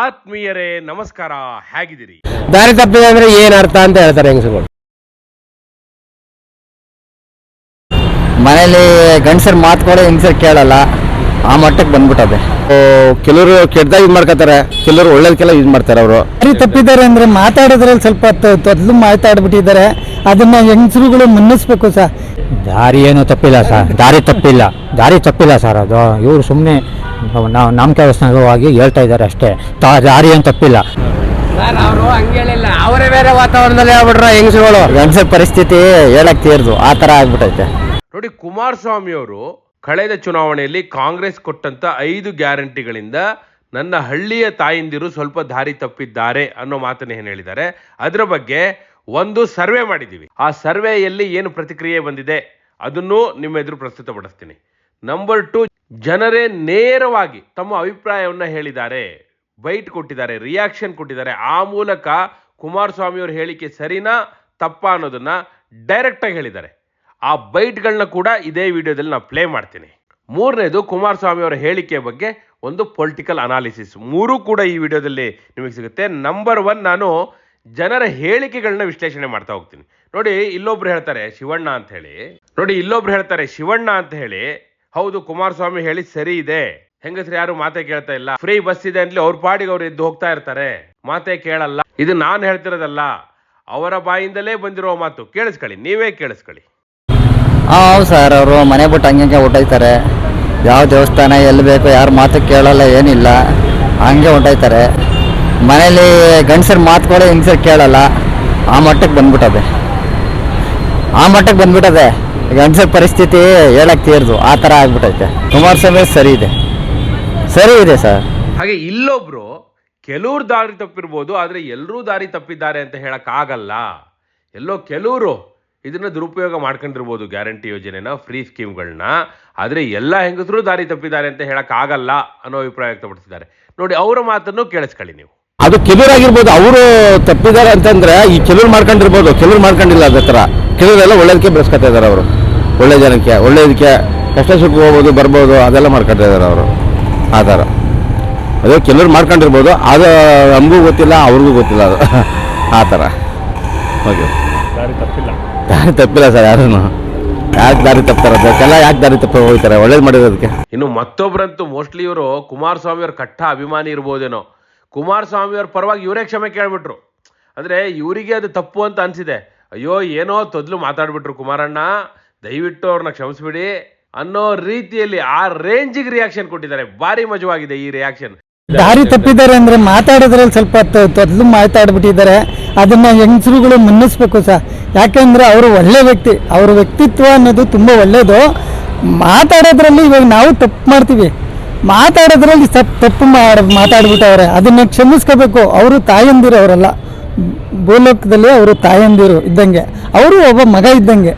ಆತ್ಮೀಯರೇ ನಮಸ್ಕಾರ. ಹೇಗಿದ್ದೀರಿ? ದಾರಿ ತಪ್ಪಿದೆ ಅಂದ್ರೆ ಏನ್ ಅರ್ಥ ಅಂತ ಹೇಳ್ತಾರೆ ಹೆಂಗಸುಗಳು ಮನೇಲಿ ಗಂಡಸರ್ ಮಾತುಗಳು ಹೆಂಗಸರ್ ಕೇಳಲ್ಲ ಆ ಮಟ್ಟಕ್ಕೆ ಬಂದ್ಬಿಟ್ಟದೆ ಕೆಲವರು ಕೆಟ್ಟದಾಗ ಇದು ಮಾಡ್ಕೋತಾರೆ ಕೆಲವರು ಒಳ್ಳೇದಕ್ಕೆಲ್ಲ ಯೂಸ್ ಮಾಡ್ತಾರೆ ಅವರು. ದಾರಿ ತಪ್ಪಿದ್ದಾರೆ ಅಂದ್ರೆ ಮಾತಾಡೋದ್ರಲ್ಲಿ ಸ್ವಲ್ಪ ತೊದಲು ತೊದ್ಲು ಮಾತಾಡ್ಬಿಟ್ಟಿದ್ದಾರೆ ಅದನ್ನ ಹೆಂಗಸರುಗಳು ಮುನ್ನಿಸ್ಬೇಕು ಸರ್. ದಾರಿ ಏನು ತಪ್ಪಿಲ್ಲ ಸರ್ ದಾರಿ ತಪ್ಪಿಲ್ಲ. ದಾರಿ ತಪ್ಪಿಲ್ಲ ಸರ್ ಅದು. ಇವರು ಸುಮ್ಮನೆ ನಾವು ನಾಮಕಾವಸ್ಥವಾಗಿ ಹೇಳ್ತಾ ಇದ್ದಾರೆ ಅಷ್ಟೇ. ತಾ- ದಾರಿ ಏನು ತಪ್ಪಿಲ್ಲ. ಅವರು ಹಂಗೇಳಿಲ್ಲ ಅವರೇ ಬೇರೆ ವಾತಾವರಣದಲ್ಲಿ ಹೇಳ್ಬಿಟ್ರ ಹೆಂಗಸುಗಳು? ಹೆಂಗಸ ಪರಿಸ್ಥಿತಿ ಹೇಳಕ್ ತೀರ್ದು. ಆ ತರ ಆಗ್ಬಿಟ್ಟೈತೆ. ನೋಡಿ ಕುಮಾರಸ್ವಾಮಿ ಅವರು ಕಳೆದ ಚುನಾವಣೆಯಲ್ಲಿ ಕಾಂಗ್ರೆಸ್ ಕೊಟ್ಟಂತ ಐದು ಗ್ಯಾರಂಟಿಗಳಿಂದ ನನ್ನ ಹಳ್ಳಿಯ ತಾಯಂದಿರು ಸ್ವಲ್ಪ ದಾರಿ ತಪ್ಪಿದ್ದಾರೆ ಅನ್ನೋ ಮಾತನ್ನ ಏನು ಹೇಳಿದ್ದಾರೆ. ಅದರ ಬಗ್ಗೆ ಒಂದು ಸರ್ವೆ ಮಾಡಿದ್ದೀವಿ. ಆ ಸರ್ವೆಯಲ್ಲಿ ಏನು ಪ್ರತಿಕ್ರಿಯೆ ಬಂದಿದೆ, ಅದನ್ನು ನಿಮ್ಮ ಎದುರು ಪ್ರಸ್ತುತಪಡಿಸ್ತೀನಿ. ನಂಬರ್ ಟು ಜನರೇ ನೇರವಾಗಿ ತಮ್ಮ ಅಭಿಪ್ರಾಯವನ್ನು ಹೇಳಿದ್ದಾರೆ ಬೈಟ್ ಕೊಟ್ಟಿದ್ದಾರೆ ರಿಯಾಕ್ಷನ್ ಕೊಟ್ಟಿದ್ದಾರೆ. ಆ ಮೂಲಕ ಕುಮಾರಸ್ವಾಮಿ ಅವರು ಹೇಳಿಕೆ ಸರಿನಾ, ತಪ್ಪಾ ಅನ್ನೋದನ್ನ ಡೈರೆಕ್ಟಾಗಿ ಹೇಳಿದ್ದಾರೆ. ಆ ಬೈಟ್ಗಳನ್ನ ಕೂಡ ಇದೇ ವಿಡಿಯೋದಲ್ಲಿ ನಾವು ಪ್ಲೇ ಮಾಡ್ತೀನಿ. ಮೂರನೇದು ಕುಮಾರಸ್ವಾಮಿ ಅವರ ಹೇಳಿಕೆ ಬಗ್ಗೆ ಒಂದು ಪೊಲಿಟಿಕಲ್ ಅನಾಲಿಸಿಸ್ ಮೂರೂ ಕೂಡ ಈ ವಿಡಿಯೋದಲ್ಲಿ ನಿಮಗೆ ಸಿಗುತ್ತೆ. ನಂಬರ್ ಒನ್ ನಾನು ಜನರ ಹೇಳಿಕೆಗಳನ್ನ ವಿಶ್ಲೇಷಣೆ ಮಾಡ್ತಾ ಹೋಗ್ತೀನಿ. ನೋಡಿ, ಇಲ್ಲೊಬ್ರು ಹೇಳ್ತಾರೆ ಶಿವಣ್ಣ ಅಂತ ಹೇಳಿ. ನೋಡಿ, ಇಲ್ಲೊಬ್ರು ಹೇಳ್ತಾರೆ ಶಿವಣ್ಣ ಅಂತ ಹೇಳಿ, ಹೌದು, ಕುಮಾರಸ್ವಾಮಿ ಹೇಳಿ ಸರಿ ಇದೆ. ಹೆಂಗಸ್ರು ಯಾರು ಮಾತೆ ಕೇಳ್ತಾ ಇಲ್ಲ. ಫ್ರೀ ಬಸ್ ಇದೆ ಅಂತ ಅವ್ರ ಪಾಡಿಗೆ ಅವ್ರು ಎದ್ದು ಹೋಗ್ತಾ ಇರ್ತಾರೆ. ಮಾತೆ ಕೇಳಲ್ಲ. ಇದು ನಾನು ಹೇಳ್ತಿರೋದಲ್ಲ, ಅವರ ಬಾಯಿಂದಲೇ ಬಂದಿರೋ ಮಾತು. ಕೇಳಿಸ್ಕೊಳ್ಳಿ, ನೀವೇ ಕೇಳಿಸ್ಕೊಳ್ಳಿ. ಹೌದು ಸರ್, ಅವರು ಮನೆ ಬಿಟ್ಟು ಹಂಗೆ ಹೊಟ್ಟೋಯ್ತಾರೆ ಯಾವ ದೇವಸ್ಥಾನ, ಎಲ್ಲಿ ಬೇಕು, ಯಾರು ಮಾತು ಕೇಳಲ್ಲ, ಏನಿಲ್ಲ. ಹಂಗೆ ಹೊಂಟೋಯ್ತಾರೆ. ಮನೇಲಿ ಗಂಡಸರ್ ಕೂಡ ಹೆಂಗಸರು ಕೇಳಲ್ಲ. ಆ ಮಟ್ಟಕ್ಕೆ ಬಂದ್ಬಿಟ್ಟದೆ. ಆ ಮಟ್ಟಕ್ಕೆ ಬಂದ್ಬಿಟ್ಟದೆ. ಗಂಡಸರ್ ಪರಿಸ್ಥಿತಿ ಹೇಳಕ್ಕೆ ತೀರ್ದು. ಆ ಥರ ಆಗ್ಬಿಟ್ಟೈತೆ. ಕುಮಾರಸ್ವಾಮಿ ಸರಿ ಇದೆ. ಸರಿ ಇದೆ ಸರ್. ಹಾಗೆ ಇಲ್ಲೊಬ್ರು ಕೆಲವ್ರು ದಾರಿ ತಪ್ಪಿರ್ಬೋದು, ಆದರೆ ಎಲ್ಲರೂ ದಾರಿ ತಪ್ಪಿದ್ದಾರೆ ಅಂತ ಹೇಳೋಕ್ಕಾಗಲ್ಲ ಎಲ್ಲೋ ಕೆಲವರು ಇದನ್ನ ದುರುಪಯೋಗ ಮಾಡ್ಕೊಂಡಿರ್ಬೋದು ಗ್ಯಾರಂಟಿ ಯೋಜನೆನ, ಫ್ರೀ ಸ್ಕೀಮ್ಗಳನ್ನ. ಆದರೆ ಎಲ್ಲ ಹೆಂಗಸರು ದಾರಿ ತಪ್ಪಿದ್ದಾರೆ ಅಂತ ಹೇಳೋಕ್ಕಾಗಲ್ಲ ಅನ್ನೋ ಅಭಿಪ್ರಾಯ ವ್ಯಕ್ತಪಡಿಸಿದ್ದಾರೆ. ನೋಡಿ, ಅವರ ಮಾತನ್ನು ಕೇಳಿಸ್ಕೊಳ್ಳಿ ನೀವು. ಅದು ಕೆಲವರಾಗಿರ್ಬೋದು ಅವರು ತಪ್ಪಿದ್ದಾರೆ ಅಂತಂದ್ರೆ ಈ ಕೆಲವ್ರು ಮಾಡ್ಕೊಂಡಿರ್ಬೋದು ಕೆಲವ್ರು ಮಾಡ್ಕೊಂಡಿಲ್ಲ ಅದೇ ಥರ ಕೆಲವರೆಲ್ಲ ಒಳ್ಳೇದಕ್ಕೆ ಬೆಳೆಸ್ಕೊತಾ ಇದ್ದಾರೆ ಅವರು. ಒಳ್ಳೆ ಜನಕ್ಕೆ ಒಳ್ಳೇದಕ್ಕೆ ಕಷ್ಟ ಸುಖ ಹೋಗ್ಬೋದು ಬರ್ಬೋದು ಅದೆಲ್ಲ ಮಾಡ್ಕೊತಾ ಇದ್ದಾರೆ ಅವರು. ಆ ಥರ ಅದೇ ಕೆಲವ್ರು ಮಾಡ್ಕೊಂಡಿರ್ಬೋದು ಅದು ನಮಗೂ ಗೊತ್ತಿಲ್ಲ ಅವ್ರಿಗೂ ಗೊತ್ತಿಲ್ಲ ಅದು. ಆ ಥರ ಓಕೆ ದಾರಿ ತಪ್ಪಿಲ್ಲ. ಸರ್ ಯಾರೂ ಯಾಕೆ ದಾರಿ ತಪ್ತಾರೆ ಅದಕ್ಕೆಲ್ಲ ಯಾಕೆ ದಾರಿ ತಪ್ಪ ಹೋಗ್ತಾರೆ? ಒಳ್ಳೇದು ಮಾಡಿರೋದಕ್ಕೆ. ಇನ್ನು ಮತ್ತೊಬ್ಬರಂತೂ ಮೋಸ್ಟ್ಲಿ ಇವರು ಕುಮಾರಸ್ವಾಮಿ ಅವ್ರ ಕಟ್ಟ ಅಭಿಮಾನಿ ಇರ್ಬೋದೇನೋ. ಕುಮಾರಸ್ವಾಮಿ ಅವ್ರ ಪರವಾಗಿ ಇವರೇ ಕ್ಷಮೆ ಕೇಳಿಬಿಟ್ರು. ಅಂದರೆ ಇವರಿಗೆ ಅದು ತಪ್ಪು ಅಂತ ಅನಿಸಿದೆ. ಅಯ್ಯೋ, ಏನೋ ತೊದಲು ಮಾತಾಡ್ಬಿಟ್ರು ಕುಮಾರಣ್ಣ. ದಯವಿಟ್ಟು ಅವ್ರನ್ನ ಕ್ಷಮಿಸ್ಬಿಡಿ ಅನ್ನೋ ರೀತಿಯಲ್ಲಿ ಆ ರೇಂಜಿಗೆ ರಿಯಾಕ್ಷನ್ ಕೊಟ್ಟಿದ್ದಾರೆ. ಭಾರಿ ಮಜವಾಗಿದೆ ಈ ರಿಯಾಕ್ಷನ್ ದಾರಿ ತಪ್ಪಿದ್ದಾರೆ ಅಂದ್ರೆ ಮಾತಾಡೋದ್ರಲ್ಲಿ ಸ್ವಲ್ಪ ತೊದಲು ಮಾತಾಡ್ಬಿಟ್ಟಿದ್ದಾರೆ. ಅದನ್ನ ಹೆಂಗಸರುಗಳು ಮನ್ನಿಸ್ಬೇಕು ಸರ್. ಯಾಕೆಂದ್ರೆ ಅವರು ಒಳ್ಳೆ ವ್ಯಕ್ತಿ. ಅವ್ರ ವ್ಯಕ್ತಿತ್ವ ಅನ್ನೋದು ತುಂಬ ಒಳ್ಳೇದು. ಮಾತಾಡೋದ್ರಲ್ಲಿ ಇವಾಗ ನಾವು ತಪ್ಪು ಮಾಡ್ತೀವಿ. ಮಾತಾಡೋದ್ರಲ್ಲಿ ತಪ್ಪು ಮಾಡಿ ಮಾತಾಡ್ಬಿಟ್ಟವ್ರೆ. ಅದನ್ನ ಕ್ಷಮಿಸ್ಕೋಬೇಕು. ಅವರು ತಾಯಂದಿರು ಅವರೆಲ್ಲ. ಭೂಲೋಕದಲ್ಲಿ ಅವರು ತಾಯಂದಿರು ಇದ್ದಂಗೆ. ಅವರು ಒಬ್ಬ ಮಗ ಇದ್ದಂಗೆ.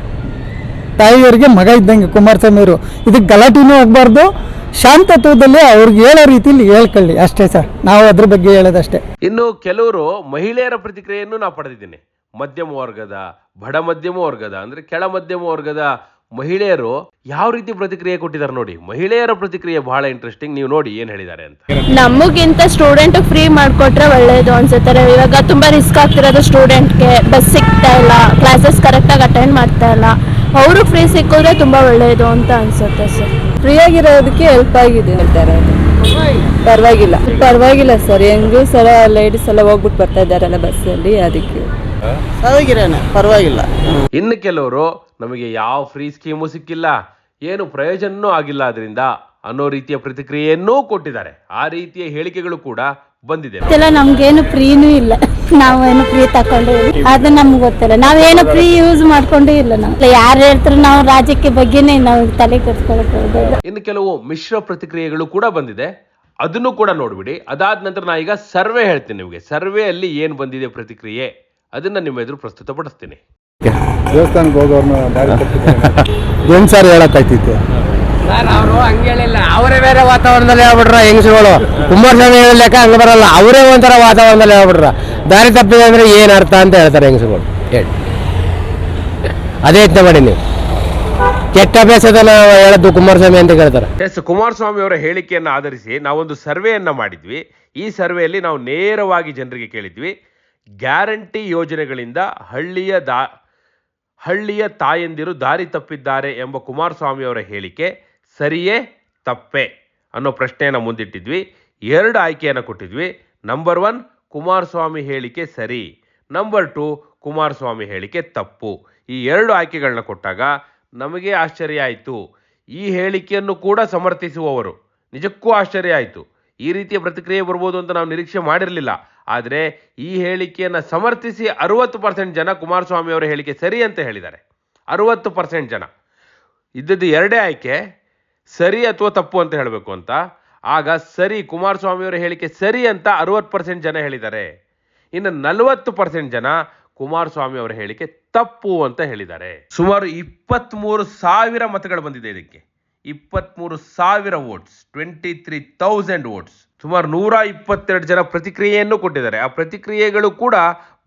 ತಾಯಿಯವರಿಗೆ ಮಗ ಇದ್ದಂಗೆ ಕುಮಾರಸ್ವಾಮಿ ಅವರು ಇದಕ್ಕೆ ಗಲಾಟೆನೂ ಆಗಬಾರ್ದು. ಶಾಂತತ್ವದಲ್ಲಿ ಅವ್ರಿಗೆ ಹೇಳೋ ರೀತಿಯಲ್ಲಿ ಹೇಳ್ಕೊಳ್ಳಿ ಅಷ್ಟೇ ಸರ್. ನಾವು ಅದ್ರ ಬಗ್ಗೆ ಹೇಳೋದಷ್ಟೇ. ಇನ್ನು ಕೆಲವರು ಮಹಿಳೆಯರ ಪ್ರತಿಕ್ರಿಯೆಯನ್ನು ನಾವು ಪಡೆದಿದ್ದೀನಿ. ಮಧ್ಯಮ ವರ್ಗದ, ಬಡ ಮಧ್ಯಮ ವರ್ಗದ, ಅಂದ್ರೆ ಕೆಳ ಮಧ್ಯಮ ವರ್ಗದ ಮಹಿಳೆಯರು ಯಾವ ರೀತಿ ಪ್ರತಿಕ್ರಿಯೆ ಕೊಟ್ಟಿದ್ದಾರೆ ನೋಡಿ ಮಹಿಳೆಯರ ಪ್ರತಿಕ್ರಿಯೆ ಬಹಳ ಇಂಟ್ರೆಸ್ಟಿಂಗ್ ನೀವು ನೋಡಿ ಏನ್ ಹೇಳಿದ್ದಾರೆ ಅಂತ. ನಮಗಿಂತ ಸ್ಟೂಡೆಂಟ್ ಫ್ರೀ ಮಾಡಿಕೊಟ್ರೆ ಒಳ್ಳೇದು ಅನ್ಸುತ್ತಾರೆ ಇವಾಗ ತುಂಬಾ ರಿಸ್ಕ್ ಆಗ್ತಿರೋದು ಸ್ಟೂಡೆಂಟ್ಗೆ ಬಸ್ ಸಿಗ್ತಾ ಇಲ್ಲ ಕ್ಲಾಸಸ್ ಕರೆಕ್ಟಾಗಿ ಅಟೆಂಡ್ ಮಾಡ್ತಾ ಇಲ್ಲ. ಅವರು ಫ್ರೀ ಸಿಕ್ಕಿದ್ರೆ ತುಂಬಾ ಒಳ್ಳೇದು ಅಂತ ಅನ್ಸುತ್ತೆ ಸರ್ ಫ್ರೀ ಆಗಿರೋದಕ್ಕೆ ಹೆಲ್ಪ್ ಆಗಿದೆ ಹೇಳ್ತಾರೆ ಪರವಾಗಿಲ್ಲ. ಪರವಾಗಿಲ್ಲ ಸರ್ ಹೆಂಗೂ ಸರ ಲೇಡೀಸ್ ಎಲ್ಲ ಹೋಗ್ಬಿಟ್ಟು ಬರ್ತಾ ಇದ್ದಾರಲ್ಲ ಬಸ್ಸಲ್ಲಿ ಅದಕ್ಕೆ. ಪರವಾಗಿಲ್ಲ. ಇನ್ನು ಕೆಲವರು ನಮಗೆ ಯಾವ ಫ್ರೀ ಸ್ಕೀಮು ಸಿಕ್ಕಿಲ್ಲ ಏನು ಪ್ರಯೋಜನನೂ ಆಗಿಲ್ಲ ಅದರಿಂದ ಅನ್ನೋ ರೀತಿಯ ಪ್ರತಿಕ್ರಿಯೆಯನ್ನೂ ಕೊಟ್ಟಿದ್ದಾರೆ. ಆ ರೀತಿಯ ಹೇಳಿಕೆಗಳು ಕೂಡ ಬಂದಿದೆ. ಗೊತ್ತಿಲ್ಲ ನಮ್ಗೇನು ಫ್ರೀನೂ ಇಲ್ಲ. ನಾವೇನು ಫ್ರೀ ತಕೊಂಡು ಅದು ನಮ್ಗೆ ಗೊತ್ತಿಲ್ಲ. ನಾವೇನು ಫ್ರೀ ಯೂಸ್ ಮಾಡ್ಕೊಂಡೇ ಇಲ್ಲ ನಾವು. ಯಾರು ಹೇಳ್ತಾರೆ ನಾವು ರಾಜ್ಯಕ್ಕೆ ಬಗ್ಗೆನೇ ನಾವು ತಲೆ ಕೆಡ್ಸ್ಕೊಳಕ್ ಹೋಗೋದು ಇನ್ನು ಕೆಲವು ಮಿಶ್ರ ಪ್ರತಿಕ್ರಿಯೆಗಳು ಕೂಡ ಬಂದಿದೆ. ಅದನ್ನು ಕೂಡ ನೋಡ್ಬಿಡಿ. ಅದಾದ ನಂತರ ನಾ ಈಗ ಸರ್ವೆ ಹೇಳ್ತೀನಿ ನಿಮಗೆ. ಸರ್ವೆಯಲ್ಲಿ ಏನು ಬಂದಿದೆ ಪ್ರತಿಕ್ರಿಯೆ ಅದನ್ನ ನಿಮ್ಮ ಎದುರು ಪ್ರಸ್ತುತಪಡಿಸ್ತೀನಿ. ದೇವಸ್ಥಾನಕ್ಕೆ ಹೋಗೋರ್ನ ದಾರಿ ಹೆಂಗ್ ಸರ್ ಹೇಳಕ್ಕಾಯ್ತಿತ್ತು? ಸರ್ ಅವರು ಹಂಗೇಳಿಲ್ಲ. ಅವರೇ ಬೇರೆ ವಾತಾವರಣದಲ್ಲಿ ಹೇಳ್ಬಿಟ್ರ ಹೆಂಗಸುಗಳು ಕುಮಾರಸ್ವಾಮಿ ಹೇಳಕ್ಕ ಹಂಗ ಬರಲ್ಲ. ಅವರೇ ಒಂಥರ ವಾತಾವರಣದಲ್ಲಿ ಹೇಳ್ಬಿಟ್ರ. ದಾರಿ ತಪ್ಪಿದೆ ಅಂದ್ರೆ ಏನ್ ಅರ್ಥ ಅಂತ ಹೇಳ್ತಾರೆ ಹೆಂಗಸುಗಳು ಹೇಳಿ. ಅದೇ ಯತ್ನ ಮಾಡಿ ನೀವು. ಕೆಟ್ಟ ಅಭ್ಯಾಸದನ್ನ ಹೇಳದ್ದು ಕುಮಾರಸ್ವಾಮಿ ಅಂತ ಹೇಳ್ತಾರೆ ಎಸ್ ಕುಮಾರಸ್ವಾಮಿ ಅವರ ಹೇಳಿಕೆಯನ್ನು ಆಧರಿಸಿ ನಾವೊಂದು ಸರ್ವೆಯನ್ನ ಮಾಡಿದ್ವಿ. ಈ ಸರ್ವೆಯಲ್ಲಿ ನಾವು ನೇರವಾಗಿ ಜನರಿಗೆ ಕೇಳಿದ್ವಿ. ಗ್ಯಾರಂಟಿ ಯೋಜನೆಗಳಿಂದ ಹಳ್ಳಿಯ ದಾ ಹಳ್ಳಿಯ ತಾಯಂದಿರು ದಾರಿ ತಪ್ಪಿದ್ದಾರೆ ಎಂಬ ಕುಮಾರಸ್ವಾಮಿಯವರ ಹೇಳಿಕೆ ಸರಿಯೇ ತಪ್ಪೆ ಅನ್ನೋ ಪ್ರಶ್ನೆಯನ್ನು ಮುಂದಿಟ್ಟಿದ್ವಿ. ಎರಡು ಆಯ್ಕೆಯನ್ನು ಕೊಟ್ಟಿದ್ವಿ. ನಂಬರ್ ಒನ್ ಕುಮಾರಸ್ವಾಮಿ ಹೇಳಿಕೆ ಸರಿ. ನಂಬರ್ ಟು ಕುಮಾರಸ್ವಾಮಿ ಹೇಳಿಕೆ ತಪ್ಪು. ಈ ಎರಡು ಆಯ್ಕೆಗಳನ್ನ ಕೊಟ್ಟಾಗ ನಮಗೆ ಆಶ್ಚರ್ಯ ಆಯಿತು. ಈ ಹೇಳಿಕೆಯನ್ನು ಕೂಡ ಸಮರ್ಥಿಸುವವರು ನಿಜಕ್ಕೂ ಆಶ್ಚರ್ಯ ಆಯಿತು. ಈ ರೀತಿಯ ಪ್ರತಿಕ್ರಿಯೆ ಬರ್ಬೋದು ಅಂತ ನಾವು ನಿರೀಕ್ಷೆ ಮಾಡಿರಲಿಲ್ಲ. ಆದರೆ ಈ ಹೇಳಿಕೆಯನ್ನು ಸಮರ್ಥಿಸಿ ಅರುವತ್ತು ಪರ್ಸೆಂಟ್ ಜನ ಕುಮಾರಸ್ವಾಮಿ ಅವರ ಹೇಳಿಕೆ ಸರಿ ಅಂತ ಹೇಳಿದ್ದಾರೆ. ಅರುವತ್ತು ಪರ್ಸೆಂಟ್ ಜನ. ಇದ್ದದ್ದು ಎರಡೇ ಆಯ್ಕೆ, ಸರಿ ಅಥವಾ ತಪ್ಪು ಅಂತ ಹೇಳಬೇಕು ಅಂತ. ಆಗ ಸರಿ ಕುಮಾರಸ್ವಾಮಿ ಅವರ ಹೇಳಿಕೆ ಸರಿ ಅಂತ ಅರುವತ್ತು ಪರ್ಸೆಂಟ್ ಜನ ಹೇಳಿದ್ದಾರೆ. ಇನ್ನು ನಲವತ್ತು ಪರ್ಸೆಂಟ್ ಜನ ಕುಮಾರಸ್ವಾಮಿ ಅವರ ಹೇಳಿಕೆ ತಪ್ಪು ಅಂತ ಹೇಳಿದ್ದಾರೆ. ಸುಮಾರು ಇಪ್ಪತ್ತ್ಮೂರು ಸಾವಿರ ಮತಗಳು ಬಂದಿದೆ ಇದಕ್ಕೆ. ಇಪ್ಪತ್ತ್ಮೂರು ಸಾವಿರ votes twenty three thousand votes, ಸುಮಾರು ನೂರ ಇಪ್ಪತ್ತೆರಡು ಜನ ಪ್ರತಿಕ್ರಿಯೆಯನ್ನು ಕೊಟ್ಟಿದ್ದಾರೆ. ಆ ಪ್ರತಿಕ್ರಿಯೆಗಳು ಕೂಡ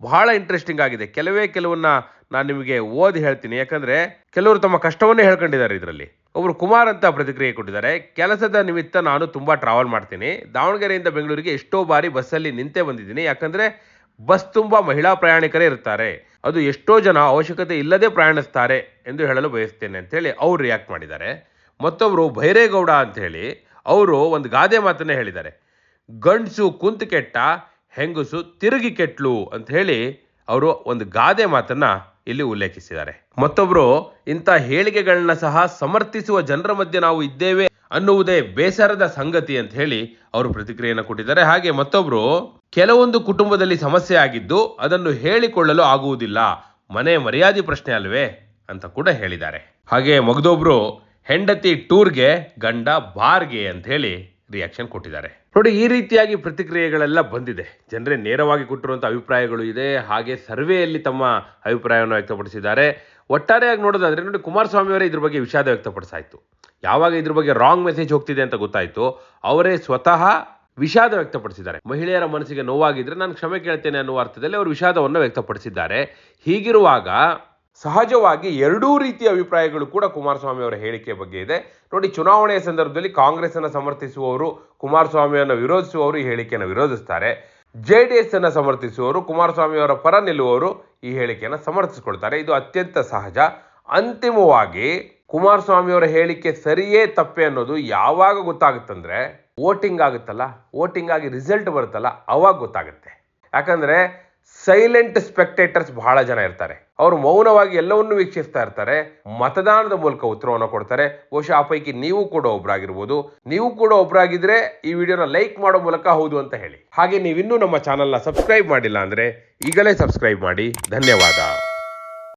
ಬಹಳ ಇಂಟ್ರೆಸ್ಟಿಂಗ್ ಆಗಿದೆ. ಕೆಲವೇ ಕೆಲವನ್ನ ನಾನು ನಿಮಗೆ ಓದಿ ಹೇಳ್ತೀನಿ. ಯಾಕಂದ್ರೆ ಕೆಲವರು ತಮ್ಮ ಕಷ್ಟವನ್ನೇ ಹೇಳ್ಕೊಂಡಿದ್ದಾರೆ ಇದರಲ್ಲಿ. ಒಬ್ಬರು ಕುಮಾರ್ ಅಂತ ಪ್ರತಿಕ್ರಿಯೆ ಕೊಟ್ಟಿದ್ದಾರೆ. ಕೆಲಸದ ನಿಮಿತ್ತ ನಾನು ತುಂಬಾ ಟ್ರಾವೆಲ್ ಮಾಡ್ತೀನಿ. ದಾವಣಗೆರೆಯಿಂದ ಬೆಂಗಳೂರಿಗೆ ಎಷ್ಟೋ ಬಾರಿ ಬಸ್ಸಲ್ಲಿ ನಿಂತೇ ಬಂದಿದ್ದೀನಿ. ಯಾಕಂದ್ರೆ ಬಸ್ ತುಂಬಾ ಮಹಿಳಾ ಪ್ರಯಾಣಿಕರೇ ಇರ್ತಾರೆ. ಅದು ಎಷ್ಟೋ ಜನ ಅವಶ್ಯಕತೆ ಇಲ್ಲದೆ ಪ್ರಯಾಣಿಸ್ತಾರೆ ಎಂದು ಹೇಳಲು ಬಯಸ್ತೇನೆ ಅಂತ ಹೇಳಿ ಅವ್ರು ರಿಯಾಕ್ಟ್ ಮಾಡಿದ್ದಾರೆ. ಮತ್ತೊಬ್ರು ಭೈರೇಗೌಡ ಅಂಥೇಳಿ ಅವರು ಒಂದು ಗಾದೆ ಮಾತನ್ನೇ ಹೇಳಿದ್ದಾರೆ. ಗಂಡಸು ಕುಂತು ಕೆಟ್ಟ, ಹೆಂಗಸು ತಿರುಗಿ ಕೆಟ್ಲು ಅಂತ ಹೇಳಿ ಅವರು ಒಂದು ಗಾದೆ ಮಾತನ್ನ ಇಲ್ಲಿ ಉಲ್ಲೇಖಿಸಿದ್ದಾರೆ. ಮತ್ತೊಬ್ರು, ಇಂಥ ಹೇಳಿಕೆಗಳನ್ನ ಸಹ ಸಮರ್ಥಿಸುವ ಜನರ ಮಧ್ಯೆ ನಾವು ಇದ್ದೇವೆ ಅನ್ನುವುದೇ ಬೇಸರದ ಸಂಗತಿ ಅಂತ ಹೇಳಿ ಅವರು ಪ್ರತಿಕ್ರಿಯೆಯನ್ನು ಕೊಟ್ಟಿದ್ದಾರೆ. ಹಾಗೆ ಮತ್ತೊಬ್ಬರು ಕೆಲವೊಂದು ಕುಟುಂಬದಲ್ಲಿ ಸಮಸ್ಯೆ ಆಗಿದ್ದು ಅದನ್ನು ಹೇಳಿಕೊಳ್ಳಲು ಆಗುವುದಿಲ್ಲ. ಮನೆ ಮರ್ಯಾದೆ ಪ್ರಶ್ನೆ ಅಲ್ವೇ ಅಂತ ಕೂಡ ಹೇಳಿದ್ದಾರೆ. ಹಾಗೆ ಮಗದೊಬ್ರು ಹೆಂಡತಿ ಟೂರ್ಗೆ ಗಂಡ ಬಾರ್ಗೆ ಅಂತ ಹೇಳಿ ರಿಯಾಕ್ಷನ್ ಕೊಟ್ಟಿದ್ದಾರೆ. ನೋಡಿ, ಈ ರೀತಿಯಾಗಿ ಪ್ರತಿಕ್ರಿಯೆಗಳೆಲ್ಲ ಬಂದಿದೆ. ಜನರೇ ನೇರವಾಗಿ ಕೊಟ್ಟಿರುವಂಥ ಅಭಿಪ್ರಾಯಗಳು ಇದೆ. ಹಾಗೆ ಸರ್ವೆಯಲ್ಲಿ ತಮ್ಮ ಅಭಿಪ್ರಾಯವನ್ನು ವ್ಯಕ್ತಪಡಿಸಿದ್ದಾರೆ. ಒಟ್ಟಾರೆಯಾಗಿ ನೋಡೋದಾದ್ರೆ, ನೋಡಿ, ಕುಮಾರಸ್ವಾಮಿ ಅವರೇ ಇದ್ರ ಬಗ್ಗೆ ವಿಷಾದ ವ್ಯಕ್ತಪಡಿಸಾಯ್ತು. ಯಾವಾಗ ಇದ್ರ ಬಗ್ಗೆ ರಾಂಗ್ ಮೆಸೇಜ್ ಹೋಗ್ತಿದೆ ಅಂತ ಗೊತ್ತಾಯಿತು. ಅವರೇ ಸ್ವತಃ ವಿಷಾದ ವ್ಯಕ್ತಪಡಿಸಿದ್ದಾರೆ. ಮಹಿಳೆಯರ ಮನಸ್ಸಿಗೆ ನೋವಾಗಿದ್ರೆ ನಾನು ಕ್ಷಮೆ ಕೇಳ್ತೇನೆ ಅನ್ನುವ ಅರ್ಥದಲ್ಲಿ ಅವರು ವಿಷಾದವನ್ನು ವ್ಯಕ್ತಪಡಿಸಿದ್ದಾರೆ. ಹೀಗಿರುವಾಗ ಸಹಜವಾಗಿ ಎರಡೂ ರೀತಿಯ ಅಭಿಪ್ರಾಯಗಳು ಕೂಡ ಕುಮಾರಸ್ವಾಮಿ ಅವರ ಹೇಳಿಕೆ ಬಗ್ಗೆ ಇದೆ. ನೋಡಿ ಚುನಾವಣೆಯ ಸಂದರ್ಭದಲ್ಲಿ ಕಾಂಗ್ರೆಸ್ ಅನ್ನು ಸಮರ್ಥಿಸುವವರು, ಕುಮಾರಸ್ವಾಮಿಯನ್ನು ವಿರೋಧಿಸುವವರು ಈ ಹೇಳಿಕೆಯನ್ನು ವಿರೋಧಿಸ್ತಾರೆ. ಜೆ ಡಿ ಎಸ್ ಅನ್ನು ಸಮರ್ಥಿಸುವವರು, ಕುಮಾರಸ್ವಾಮಿ ಅವರ ಪರ ನಿಲ್ಲುವವರು ಈ ಹೇಳಿಕೆಯನ್ನು ಸಮರ್ಥಿಸಿಕೊಳ್ತಾರೆ. ಇದು ಅತ್ಯಂತ ಸಹಜ. ಅಂತಿಮವಾಗಿ ಕುಮಾರಸ್ವಾಮಿ ಅವರ ಹೇಳಿಕೆ ಸರಿಯೇ ತಪ್ಪೆ ಅನ್ನೋದು ಯಾವಾಗ ಗೊತ್ತಾಗುತ್ತಂದ್ರೆ, ವೋಟಿಂಗ್ ಆಗುತ್ತಲ್ಲ, ವೋಟಿಂಗ್ ಆಗಿ ರಿಸಲ್ಟ್ ಬರುತ್ತಲ್ಲ, ಅವಾಗ ಗೊತ್ತಾಗುತ್ತೆ. ಯಾಕಂದ್ರೆ ಸೈಲೆಂಟ್ ಸ್ಪೆಕ್ಟೇಟರ್ಸ್ ಬಹಳ ಜನ ಇರ್ತಾರೆ. ಅವರು ಮೌನವಾಗಿ ಎಲ್ಲವನ್ನೂ ವೀಕ್ಷಿಸ್ತಾ ಇರ್ತಾರೆ. ಮತದಾನದ ಮೂಲಕ ಉತ್ತರವನ್ನು ಕೊಡ್ತಾರೆ. ಬಹುಶಃ ಆ ಪೈಕಿ ನೀವು ಕೂಡ ಒಬ್ಬರಾಗಿರ್ಬೋದು ನೀವು ಕೂಡ ಒಬ್ಬರಾಗಿದ್ರೆ ಈ ವಿಡಿಯೋನ ಲೈಕ್ ಮಾಡೋ ಮೂಲಕ ಹೌದು ಅಂತ ಹೇಳಿ. ಹಾಗೆ ನೀವಿನ್ನೂ ನಮ್ಮ ಚಾನಲ್ನ ಸಬ್ಸ್ಕ್ರೈಬ್ ಮಾಡಿಲ್ಲ ಅಂದರೆ ಈಗಲೇ ಸಬ್ಸ್ಕ್ರೈಬ್ ಮಾಡಿ. ಧನ್ಯವಾದ.